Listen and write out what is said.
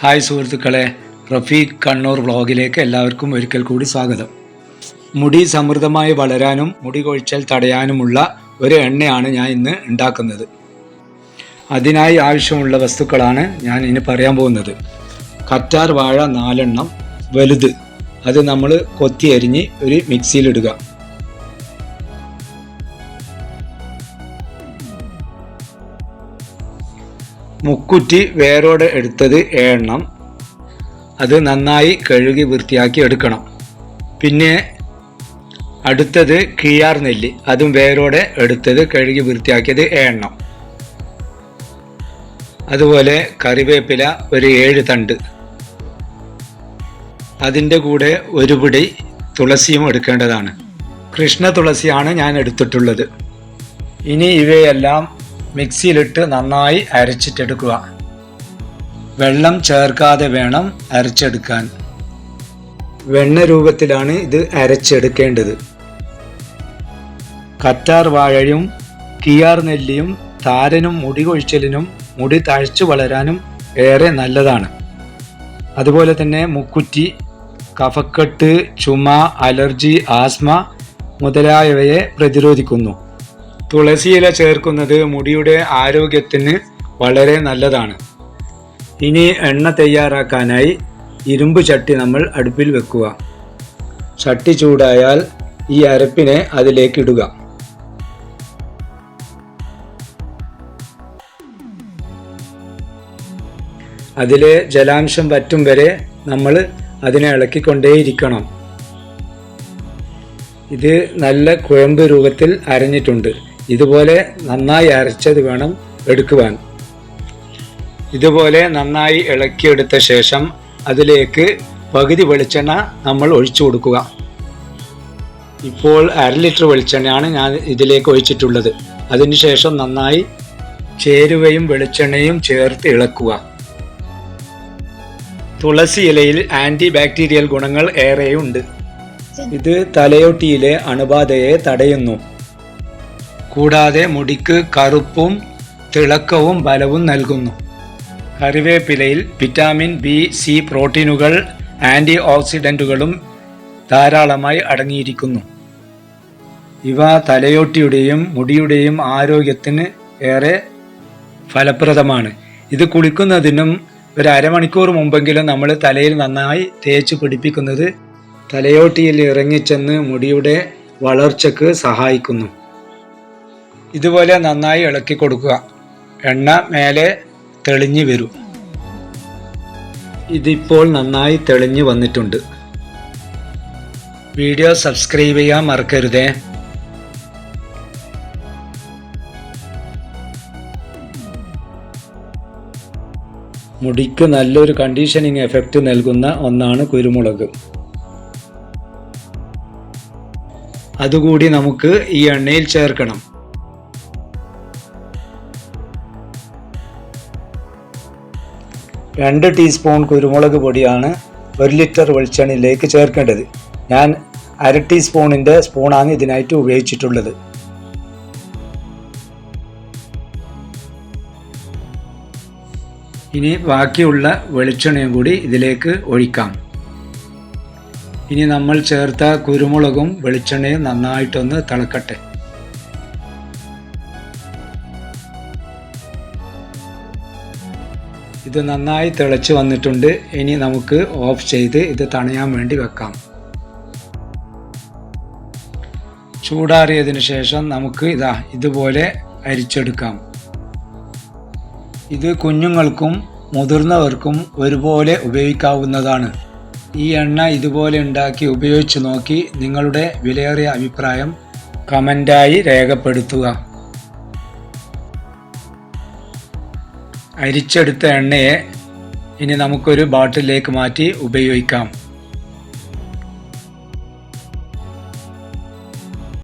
Hi സുഹൃത്തുക്കളെ റഫീഖ് കണ്ണൂർ വ്ളോഗിലേക്ക് എല്ലാവർക്കും ഒരിക്കൽ കൂടി സ്വാഗതം. മുടി സമൃദ്ധമായി വളരാനും മുടി കൊഴിച്ചൽ തടയാനുമുള്ള ഒരു എണ്ണയാണ് ഞാൻ ഇന്ന് ഉണ്ടാക്കുന്നത്. അതിനായി ആവശ്യമുള്ള വസ്തുക്കളാണ് ഞാൻ ഇനി പറയാൻ പോകുന്നത്. കറ്റാർ വാഴ നാലെണ്ണം വലുത്. അത് നമ്മൾ കൊത്തി അരിഞ്ഞ് ഒരു മിക്സിയിലിടുക മുക്കുറ്റി വേരോടെ എടുത്തത് ഏഴെണ്ണം അത് നന്നായി കഴുകി വൃത്തിയാക്കി എടുക്കണം. പിന്നെ അടുത്തത് കിയാർ നെല്ല്. അതും വേരോടെ എടുത്തത് കഴുകി വൃത്തിയാക്കിയത് ഏഴെണ്ണം അതുപോലെ കറിവേപ്പില ഒരു ഏഴ് തണ്ട്. അതിന്റെ കൂടെ ഒരു പിടി തുളസിയും എടുക്കേണ്ടതാണ്. കൃഷ്ണ തുളസിയാണ് ഞാൻ എടുത്തിട്ടുള്ളത്. ഇനി ഇവയെല്ലാം മിക്സിയിലിട്ട് നന്നായി അരച്ചിട്ടെടുക്കുക. വെള്ളം ചേർക്കാതെ വേണം അരച്ചെടുക്കാൻ. വെണ്ണ രൂപത്തിലാണ് ഇത് അരച്ചെടുക്കേണ്ടത്. കറ്റാർ വാഴയും കിയാർ നെല്ലിയും താരനും മുടി കൊഴിച്ചിലിനും മുടി തഴച്ചു വളരാനും ഏറെ നല്ലതാണ്. അതുപോലെ തന്നെ മുക്കുറ്റി കഫക്കെട്ട് ചുമ അലർജി ആസ്മ മുതലായവയെ പ്രതിരോധിക്കുന്നു. തുളസിയില ചേർക്കുന്നത് മുടിയുടെ ആരോഗ്യത്തിന് വളരെ നല്ലതാണ്. ഇനി എണ്ണ തയ്യാറാക്കാനായി ഇരുമ്പ് ചട്ടി നമ്മൾ അടുപ്പിൽ വെക്കുക. ചട്ടി ചൂടായാൽ ഈ അരപ്പിനെ അതിലേക്ക് ഇടുക. അതിലെ ജലാംശം വറ്റും വരെ നമ്മൾ അതിനെ ഇളക്കിക്കൊണ്ടേയിരിക്കണം. ഇത് നല്ല കുഴമ്പ് രൂപത്തിൽ അരഞ്ഞിട്ടുണ്ട്. ഇതുപോലെ നന്നായി അരച്ചത് വേണം എടുക്കുവാൻ. ഇതുപോലെ നന്നായി ഇളക്കിയെടുത്ത ശേഷം അതിലേക്ക് പകുതി വെളിച്ചെണ്ണ നമ്മൾ ഒഴിച്ചു കൊടുക്കുക. ഇപ്പോൾ അര ലിറ്റർ വെളിച്ചെണ്ണയാണ് ഞാൻ ഇതിലേക്ക് ഒഴിച്ചിട്ടുള്ളത്. അതിനുശേഷം നന്നായി ചേരുവയും വെളിച്ചെണ്ണയും ചേർത്ത് ഇളക്കുക. തുളസി ഇലയിൽ ആന്റി ബാക്ടീരിയൽ ഗുണങ്ങൾ ഏറെയുണ്ട്. ഇത് തലയോട്ടിയിലെ അണുബാധയെ തടയുന്നു. കൂടാതെ മുടിക്ക് കറുപ്പും തിളക്കവും ബലവും നൽകുന്നു. കറിവേപ്പിലയിൽ വിറ്റാമിൻ ബി സി പ്രോട്ടീനുകൾ ആന്റി ഓക്സിഡന്റുകളും ധാരാളമായി അടങ്ങിയിരിക്കുന്നു. ഇവ തലയോട്ടിയുടെയും മുടിയുടെയും ആരോഗ്യത്തിന് ഏറെ ഫലപ്രദമാണ്. ഇത് കുളിക്കുന്നതിനും ഒരു അരമണിക്കൂർ മുമ്പെങ്കിലും നമ്മൾ തലയിൽ നന്നായി തേച്ച് പിടിപ്പിക്കുന്നത് തലയോട്ടിയിൽ ഇറങ്ങിച്ചെന്ന് മുടിയുടെ വളർച്ചയ്ക്ക് സഹായിക്കുന്നു. ഇതുപോലെ നന്നായി ഇളക്കി കൊടുക്കുക. എണ്ണ മേലെ തെളിഞ്ഞു വരും. ഇതിപ്പോൾ നന്നായി തെളിഞ്ഞു വന്നിട്ടുണ്ട്. വീഡിയോ സബ്സ്ക്രൈബ് ചെയ്യാൻ മറക്കരുതേ. മുടിക്ക് നല്ലൊരു കണ്ടീഷനിങ് എഫക്റ്റ് നൽകുന്ന ഒന്നാണ് കുരുമുളക്. അതുകൂടി നമുക്ക് ഈ എണ്ണയിൽ ചേർക്കണം. രണ്ട് ടീസ്പൂൺ കുരുമുളക് പൊടിയാണ് ഒരു ലിറ്റർ വെളിച്ചെണ്ണയിലേക്ക് ചേർക്കേണ്ടത്. ഞാൻ അര ടീസ്പൂണിന്റെ സ്പൂണാണ് ഇതിനായിട്ട് ഉപയോഗിച്ചിട്ടുള്ളത്. ഇനി ബാക്കിയുള്ള വെളിച്ചെണ്ണയും കൂടി ഇതിലേക്ക് ഒഴിക്കാം. ഇനി നമ്മൾ ചേർത്ത കുരുമുളകും വെളിച്ചെണ്ണയും നന്നായിട്ടൊന്ന് തിളക്കട്ടെ. ഇത് നന്നായി തിളച്ച് വന്നിട്ടുണ്ട്. ഇനി നമുക്ക് ഓഫ് ചെയ്ത് ഇത് തണയാൻ വേണ്ടി വെക്കാം. ചൂടാറിയതിന് ശേഷം നമുക്ക് ഇതാ ഇതുപോലെ അരിച്ചെടുക്കാം. ഇത് കുഞ്ഞുങ്ങൾക്കും മുതിർന്നവർക്കും ഒരുപോലെ ഉപയോഗിക്കാവുന്നതാണ്. ഈ എണ്ണ ഇതുപോലെ ഉണ്ടാക്കി ഉപയോഗിച്ച് നോക്കി നിങ്ങളുടെ വിലയേറിയ അഭിപ്രായം കമന്റായി രേഖപ്പെടുത്തുക. അരിച്ചെടുത്ത എണ്ണയെ ഇനി നമുക്കൊരു ബാട്ടിലേക്ക് മാറ്റി ഉപയോഗിക്കാം.